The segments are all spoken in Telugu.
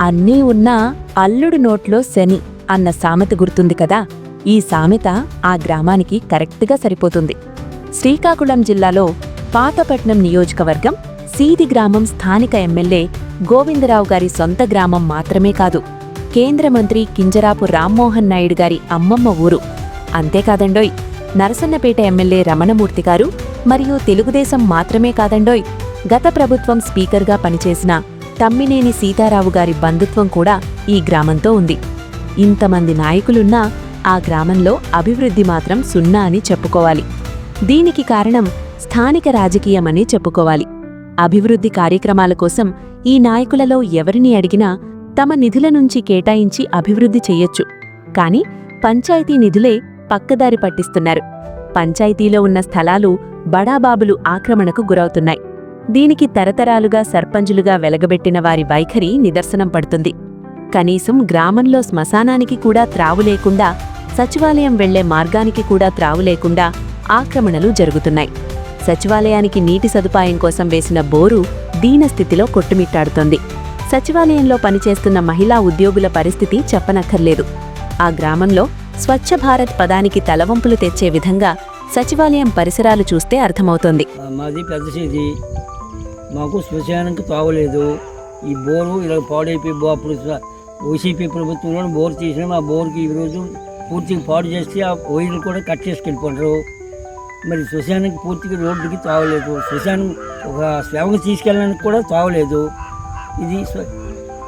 అన్నీ ఉన్నా అల్లుడు నోట్లో శని అన్న సామెత గుర్తుంది కదా. ఈ సామెత ఆ గ్రామానికి కరెక్ట్గా సరిపోతుంది. శ్రీకాకుళం జిల్లాలో పాతపట్నం నియోజకవర్గం సీది గ్రామం స్థానిక ఎమ్మెల్యే గోవిందరావు గారి సొంత గ్రామం మాత్రమే కాదు. కేంద్ర మంత్రి కింజరాపు రామ్మోహన్ నాయుడు గారి అమ్మమ్మ ఊరు. అంతేకాదండోయ్ నరసన్నపేట ఎమ్మెల్యే రమణమూర్తి గారు మరియు తెలుగుదేశం మాత్రమే కాదండోయ్ గత ప్రభుత్వం స్పీకర్గా పనిచేసిన తమ్మినేని సీతారావు గారి బంధుత్వం కూడా ఈ గ్రామంతో ఉంది. ఇంతమంది నాయకులున్నా ఆ గ్రామంలో అభివృద్ధి మాత్రం సున్నా అని చెప్పుకోవాలి. దీనికి కారణం స్థానిక రాజకీయమని చెప్పుకోవాలి. అభివృద్ధి కార్యక్రమాల కోసం ఈ నాయకులలో ఎవరిని అడిగినా తమ నిధుల నుంచి కేటాయించి అభివృద్ధి చెయ్యొచ్చు కాని పంచాయతీ నిధులే పక్కదారి పట్టిస్తున్నారు. పంచాయతీలో ఉన్న స్థలాలు బడాబాబులు ఆక్రమణకు గురవుతున్నాయి. దీనికి తరతరాలుగా సర్పంచులుగా వెలగబెట్టిన వారి వైఖరి నిదర్శనం పడుతుంది. కనీసం గ్రామంలో శ్మశానానికి కూడా త్రావు లేకుండా సచివాలయం వెళ్ళే మార్గానికి కూడా త్రావు లేకుండా ఆక్రమణలు జరుగుతున్నాయి. సచివాలయానికి నీటి సదుపాయం కోసం వేసిన బోరు దీనస్థితిలో కొట్టుమిట్టాడుతోంది. సచివాలయంలో పనిచేస్తున్న మహిళా ఉద్యోగుల పరిస్థితి చెప్పనక్కర్లేదు. ఆ గ్రామంలో స్వచ్ఛ భారత్ పదానికి తలవంపులు తెచ్చే విధంగా సచివాలయం పరిసరాలు చూస్తే అర్థమవుతోంది. మాది పెద్ద మాకు శ్మశానానికి తావలేదు ఈ బోరు ఇలా పాడైపోయి బో అప్పుడు వైసీపీ ప్రభుత్వంలో బోర్ తీసినాం ఆ బోర్కి ఈరోజు పూర్తిగా పాడు చేసి ఆ వైర్లు కూడా కట్ చేసుకెళ్ళిపోంటారు మరి శ్మశానానికి పూర్తిగా రోడ్డుకి తావలేదు శ్మశానం ఒక సేవకు తీసుకెళ్ళడానికి కూడా తావలేదు ఇది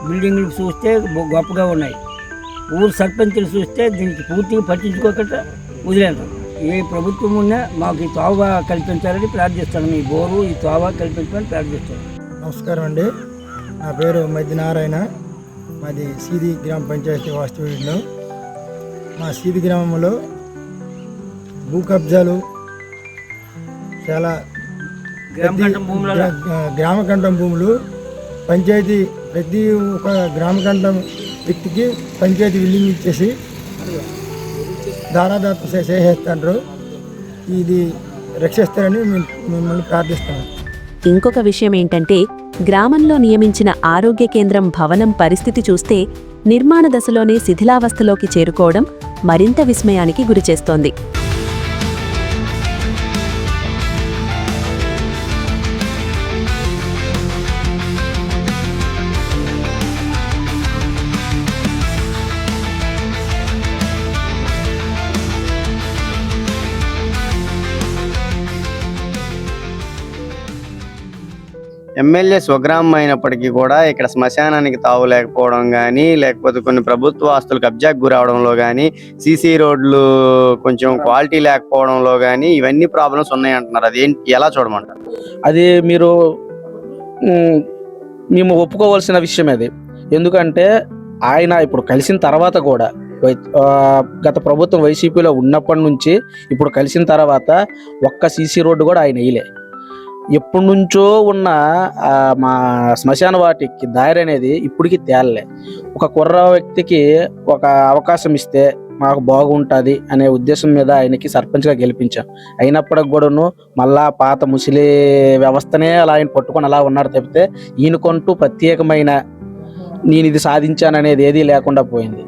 బిల్డింగ్లు చూస్తే గొ- గొప్పగా ఉన్నాయి. ఊరు సర్పంచులు చూస్తే దీనికి పూర్తిగా పట్టించుకోకుండా వదిలేరు. ఏ ప్రభుత్వం ఉన్నా మాకు ఈ తోవ కల్పించాలని ప్రార్థిస్తాను. ఈ బోరు ఈ తోవ కల్పించమని ప్రార్థిస్తాను. నమస్కారం అండి. నా పేరు మధ్య నారాయణ. మాది సీది గ్రామ పంచాయతీ వాస్తవ్యంలో మా సీది గ్రామంలో భూ కబ్జాలు చాలా గ్రామకంఠం భూములు పంచాయతీ ప్రతి ఒక గ్రామకంఠం వ్యక్తికి పంచాయతీ బిల్డింగ్ ఇచ్చేసి దారాదాపు చేసేస్తారు ఇది రక్షిస్తారని మిమ్మల్ని ప్రార్థిస్తాను ఇంకొక విషయం ఏంటంటే గ్రామంలో నియమించిన ఆరోగ్య కేంద్రం భవనం పరిస్థితి చూస్తే నిర్మాణ దశలోనే శిథిలావస్థలోకి చేరుకోవడం మరింత విస్మయానికి గురిచేస్తోంది. ఎమ్మెల్యే స్వగ్రామం అయినప్పటికీ కూడా ఇక్కడ శ్మశానానికి తావు లేకపోవడం కానీ లేకపోతే కొన్ని ప్రభుత్వ ఆస్తులు కబ్జాకు గురవడంలో కానీ సీసీ రోడ్లు కొంచెం క్వాలిటీ లేకపోవడంలో కానీ ఇవన్నీ ప్రాబ్లమ్స్ ఉన్నాయి అంటున్నారు అది ఎలా చూడమంటారు? అది మీరు మేము ఒప్పుకోవాల్సిన విషయం అది. ఎందుకంటే ఆయన ఇప్పుడు కలిసిన తర్వాత కూడా గత ప్రభుత్వం వైసీపీలో ఉన్నప్పటి నుంచి ఇప్పుడు కలిసిన తర్వాత ఒక్క సీసీ రోడ్డు కూడా ఆయన వేయలే. ఎప్పటి నుంచో ఉన్న మా శ్మశాన వాటికి దారి అనేది ఇప్పటికి తేలలే. ఒక కుర్ర వ్యక్తికి ఒక అవకాశం ఇస్తే మాకు బాగుంటుంది అనే ఉద్దేశం మీద ఆయనకి సర్పంచ్గా గెలిపించాం. అయినప్పటికి కూడాను మళ్ళా పాత ముసిలి వ్యవస్థనే అలా ఆయన పట్టుకొని అలా ఉన్నారు తప్పితే ఈయనకంటూ ప్రత్యేకమైన నేను ఇది సాధించాను అనేది ఏదీ లేకుండా పోయింది.